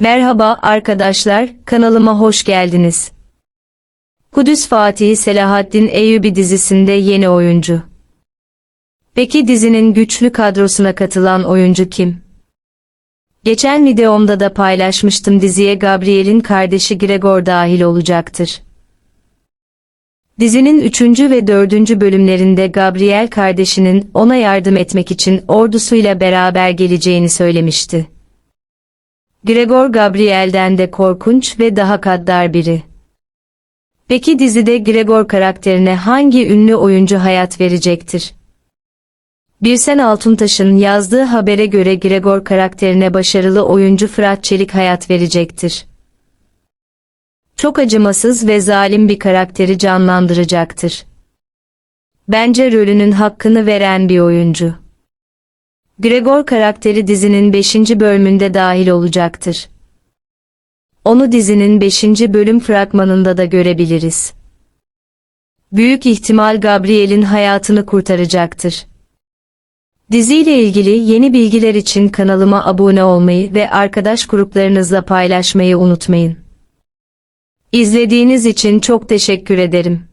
Merhaba arkadaşlar, kanalıma hoş geldiniz. Kudüs Fatih Selahaddin Eyyubi dizisinde yeni oyuncu. Peki dizinin güçlü kadrosuna katılan oyuncu kim? Geçen videomda da paylaşmıştım diziye Gabriel'in kardeşi Gregor dahil olacaktır. Dizinin 3. ve 4. bölümlerinde Gabriel kardeşinin ona yardım etmek için ordusuyla beraber geleceğini söylemişti. Gregor Gabriel'den de korkunç ve daha kaddar biri. Peki dizide Gregor karakterine hangi ünlü oyuncu hayat verecektir? Birsen Altuntaş'ın yazdığı habere göre Gregor karakterine başarılı oyuncu Fırat Çelik hayat verecektir. Çok acımasız ve zalim bir karakteri canlandıracaktır. Bence rolünün hakkını veren bir oyuncu. Gregor karakteri dizinin 5. bölümünde dahil olacaktır. Onu dizinin 5. bölüm fragmanında da görebiliriz. Büyük ihtimal Gabriel'in hayatını kurtaracaktır. Diziyle ilgili yeni bilgiler için kanalıma abone olmayı ve arkadaş gruplarınızla paylaşmayı unutmayın. İzlediğiniz için çok teşekkür ederim.